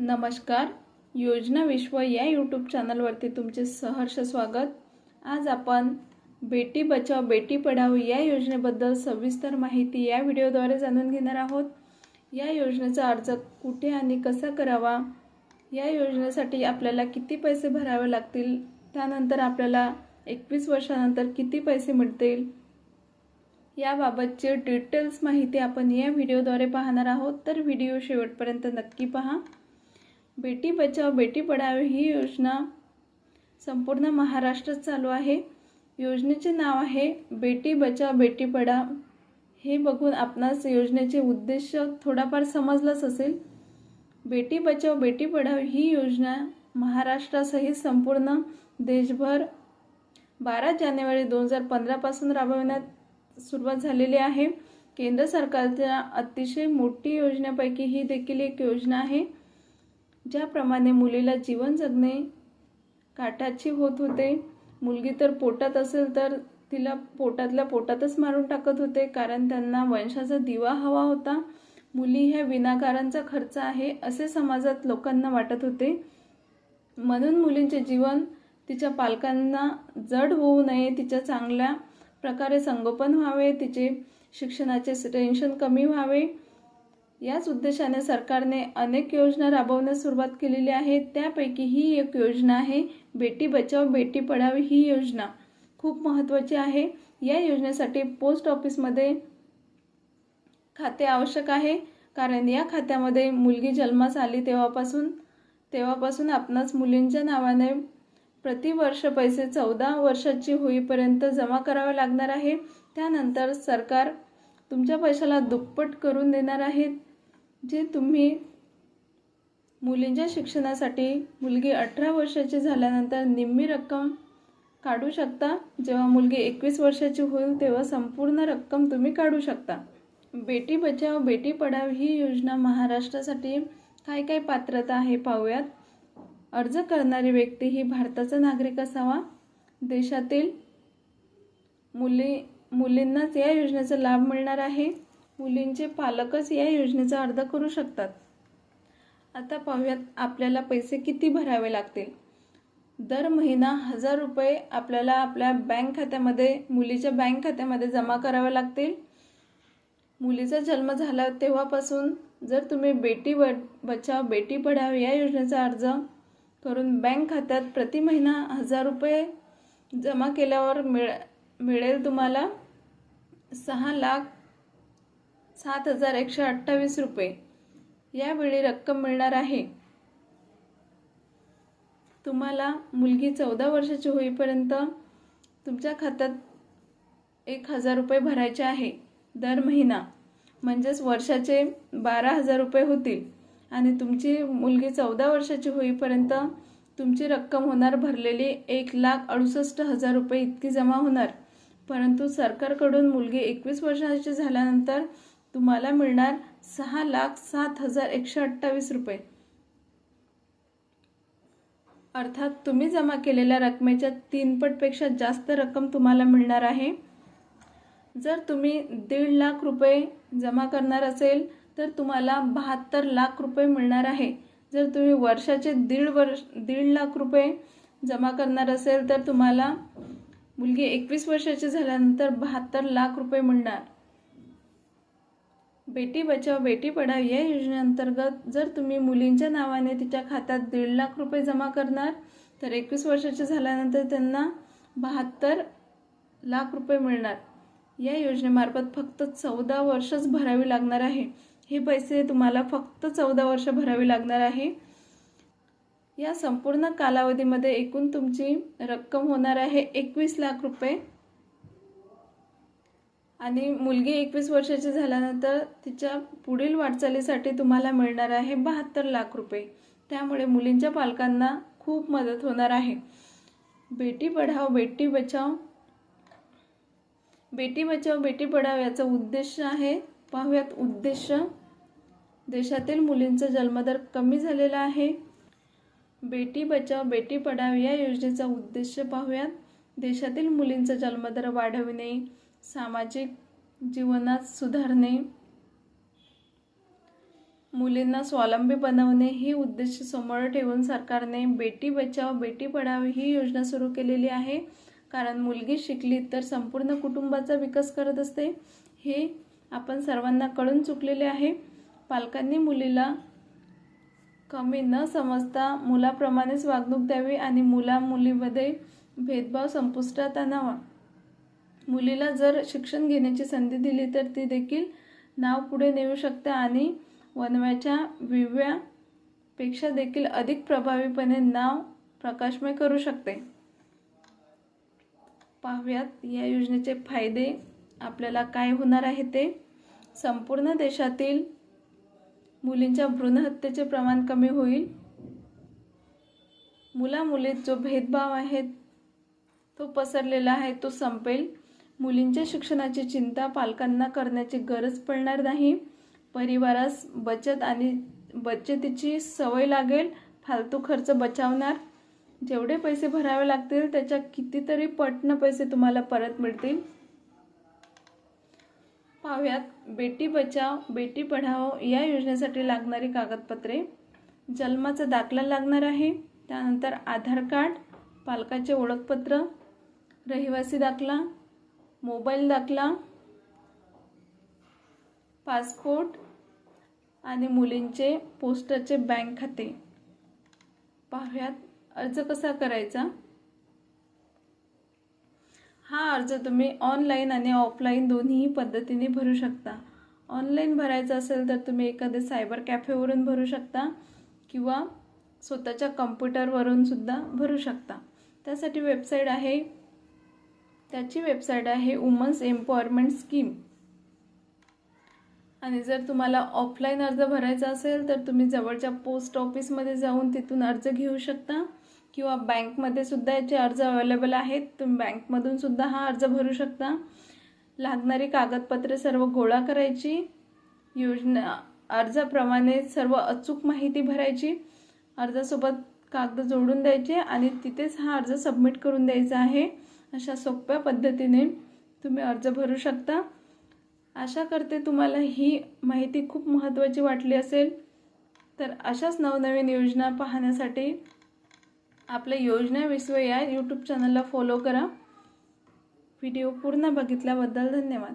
नमस्कार. योजना विश्व या यूट्यूब चॅनलवरती तुमचे सहर्ष स्वागत. आज आपण बेटी बचाव बेटी पढाव या योजनेबद्दल सविस्तर माहिती या व्हिडिओद्वारे जाणून घेणार आहोत. या योजनेचा अर्ज कुठे आणि कसा करावा? या योजनेसाठी आपल्याला किती पैसे भरावे लागतील? त्यानंतर आपल्याला एकवीस वर्षानंतर किती पैसे मिळतील? याबाबतची डिटेल्स माहिती आपण या व्हिडिओद्वारे पाहणार आहोत. तर व्हिडिओ शेवटपर्यंत नक्की पहा. बेटी बचाव बेटी पढाव ही योजना संपूर्ण महाराष्ट्रात चालू आहे. योजनेचे नाव आहे बेटी बचाव बेटी पढाव हे बघून आपणास योजनेचे उद्देश थोडाफार समजलंच असेल. बेटी बचाव बेटी पढाव ही योजना महाराष्ट्रासहित संपूर्ण देशभर बारा जानेवारी दोन हजार पंधरापासून राबविण्यात सुरुवात झालेली आहे. केंद्र सरकारच्या अतिशय मोठी योजनेपैकी ही देखील एक योजना आहे. ज्याप्रमाणे मुलीला जीवन जगणे काटाची होत होते मुलगी तर पोटात असेल तर तिला पोटातल्या पोटातच मारून टाकत होते कारण त्यांना वंशाचा दिवा हवा होता. मुली ह्या विनाकारांचा खर्च आहे असे समाजात लोकांना वाटत होते. म्हणून मुलींचे जीवन तिच्या पालकांना जड होऊ नये तिच्या चांगल्या प्रकारे संगोपन व्हावे तिचे शिक्षणाचे टेन्शन कमी व्हावे. याच उद्देशाने सरकारने अनेक योजना राबवण्यास सुरुवात केलेली आहे. त्यापैकी ही एक योजना आहे बेटी बचाव बेटी पढाव ही योजना. खूप महत्त्वाची आहे. या योजनेसाठी पोस्ट ऑफिसमध्ये खाते आवश्यक आहे. कारण या खात्यामध्ये मुलगी जन्मास आली तेव्हापासून तेव्हापासून आपणास मुलींच्या नावाने प्रतिवर्ष पैसे चौदा वर्षाची होईपर्यंत जमा करावे लागणार आहे. त्यानंतर सरकार तुमच्या पैशाला दुप्पट करून देणार आहे. जे तुम्ही मुलींच्या शिक्षणासाठी मुलगी अठरा वर्षाची झाल्यानंतर निम्मी रक्कम काढू शकता. जेव्हा मुलगी एकवीस वर्षाची होईल तेव्हा संपूर्ण रक्कम तुम्ही काढू शकता. बेटी बचाव बेटी पढाव ही योजना महाराष्ट्रासाठी काय काय पात्रता आहे पाहूयात. अर्ज करणारी व्यक्ती ही भारताचा नागरिक असावा. देशातील मुली मुलींनाच या योजनेचा लाभ मिळणार आहे. मुलींचे पालकच या योजनेचा अर्ज करू शकतात. आता पाहूयात आपल्याला पैसे किती भरावे लागतील. दर महिना हजार रुपये आपल्याला आपल्या बँक खात्यामध्ये मुलीच्या बँक खात्यामध्ये जमा करावे लागतील. मुलीचा जन्म झाला तेव्हापासून जर तुम्ही बेटी ब बचाव बेटी पढाव या योजनेचा अर्ज करून बँक खात्यात प्रति महिना हजार रुपये जमा केल्यावर मिळ मिळेल तुम्हाला सहा लाख सात हजार एकशे अठ्ठावीस रुपये. यावेळी रक्कम मिळणार आहे. तुम्हाला मुलगी चौदा वर्षाची होईपर्यंत तुमच्या खात्यात एक हजार रुपये भरायचे आहे दर महिना. म्हणजेच वर्षाचे बारा हजार रुपये होतील. आणि तुमची मुलगी चौदा वर्षाची होईपर्यंत तुमची रक्कम होणार भरलेली एक लाख अडुसष्ट हजार रुपये इतकी जमा होणार. परंतु सरकारकडून मुलगी एकवीस वर्षाची झाल्यानंतर तुम्हाला मिळणार सहा लाख सात हजार एकशे अठ्ठावीस रुपये. अर्थात तुम्ही जमा केलेल्या रकमेच्या तीनपटपेक्षा जास्त रक्कम तुम्हाला मिळणार आहे. जर तुम्ही दीड लाख रुपये जमा करणार असेल तर तुम्हाला बहात्तर लाख रुपये मिळणार आहे. जर तुम्ही वर्षाचे दीड वर्ष दीड लाख रुपये जमा करणार असेल तर तुम्हाला मुलगी एकवीस वर्षाची झाल्यानंतर बहात्तर लाख रुपये मिळणार. बेटी बचाव बेटी पढाव या योजनेअंतर्गत जर तुम्ही मुलींच्या नावाने तिच्या खात्यात दीड लाख रुपये जमा करणार तर एकवीस वर्षाचे झाल्यानंतर त्यांना बहात्तर लाख रुपये मिळणार. या योजनेमार्फत फक्त चौदा वर्षच भरावी लागणार आहे. हे पैसे तुम्हाला फक्त चौदा वर्ष भरावी लागणार आहे. या संपूर्ण कालावधीमध्ये एकूण तुमची रक्कम होणार आहे एकवीस लाख रुपये. आणि मुलगी एकवीस वर्षाची झाल्यानंतर तिच्या पुढील वाटचालीसाठी तुम्हाला मिळणार आहे बहात्तर लाख रुपये. त्यामुळे मुलींच्या पालकांना खूप मदत होणार आहे. बेटी पढाव बेटी बचाव बेटी बचाव बेटी पढाव याचा उद्देश आहे पाहूयात उद्देश. देशातील मुलींचा जन्मदर कमी झालेला आहे. बेटी बचाव बेटी पढाव या योजनेचा उद्देश पाहूयात. देशातील मुलींचा जन्मदर वाढविणे सामाजिक जीवनात सुधारणे मुलींना स्वावलंबी बनवणे हे उद्देश समोर ठेवून सरकारने बेटी बचाव बेटी पढाव ही योजना सुरू केलेली आहे. कारण मुलगी शिकली तर संपूर्ण कुटुंबाचा विकास करत असते हे आपण सर्वांना कळून चुकलेले आहे. पालकांनी मुलीला कमी न समजता मुलाप्रमाणेच वागणूक द्यावी आणि मुला मुलीमध्ये भेदभाव संपुष्टात आणावा. मुलीला जर शिक्षण घेण्याची संधी दिली तर ती देखील नाव पुढे नेऊ शकते आणि वनव्याच्या विव्यापेक्षा देखील अधिक प्रभावीपणे नाव प्रकाशमय करू शकते. पाहूयात या योजनेचे फायदे आपल्याला काय होणार आहे ते. संपूर्ण देशातील मुलींच्या भ्रूणहत्येचे प्रमाण कमी होईल. मुला मुलीत जो भेदभाव आहे तो पसरलेला आहे तो संपेल. मुलींच्या शिक्षणाची चिंता पालकांना करण्याची गरज पडणार नाही. परिवारास बचत आणि बचतीची सवय लागेल. फालतू खर्च बचावणार. जेवढे पैसे भरावे लागतील त्याच्या कितीतरी पटनं पैसे तुम्हाला परत मिळतील. पाहूयात बेटी बचाव बेटी पढाओ या योजनेसाठी लागणारी कागदपत्रे. जन्माचा दाखला लागणार आहे. त्यानंतर आधार कार्ड पालकाचे ओळखपत्र रहिवासी दाखला मोबाईल दाखला पासपोर्ट आणि मुलींचे पोस्टरचे बँक खाते. पाहूयात अर्ज कसा करायचा? हा अर्ज तुम्ही ऑनलाईन आणि ऑफलाईन दोन्ही पद्धतीने भरू शकता. ऑनलाईन भरायचा असेल तर तुम्ही एखाद्या सायबर कॅफेवरून भरू शकता किंवा स्वतःच्या कम्प्युटरवरून सुद्धा भरू शकता. त्यासाठी वेबसाईट आहे त्याची वेबसाईट आहे वुमन्स एम्पॉवरमेंट स्कीम. आणि जर तुम्हाला ऑफलाईन अर्ज भरायचा असेल तर तुम्ही जवळच्या पोस्ट ऑफिसमध्ये जाऊन तिथून अर्ज घेऊ शकता. किंवा बँकमध्ये सुद्धा याचे अर्ज अवेलेबल आहेत. तुम्ही बँकमधून सुद्धा हा अर्ज भरू शकता. लागणारी कागदपत्रे सर्व गोळा करायची. योजना अर्जाप्रमाणे सर्व अचूक माहिती भरायची. अर्जासोबत कागद जोडून द्यायचे आणि तिथेच हा अर्ज सबमिट करून द्यायचा आहे. अशा सोप्या पद्धतीने तुम्ही अर्ज भरू शकता. आशा करते तुम्हाला ही माहिती खूप महत्त्वाची वाटली असेल. तर अशाच नवनवीन योजना पाहण्यासाठी आपल्या योजना विश्व या यूट्यूब चॅनलला फॉलो करा. व्हिडिओ पूर्ण बघितल्याबद्दल धन्यवाद.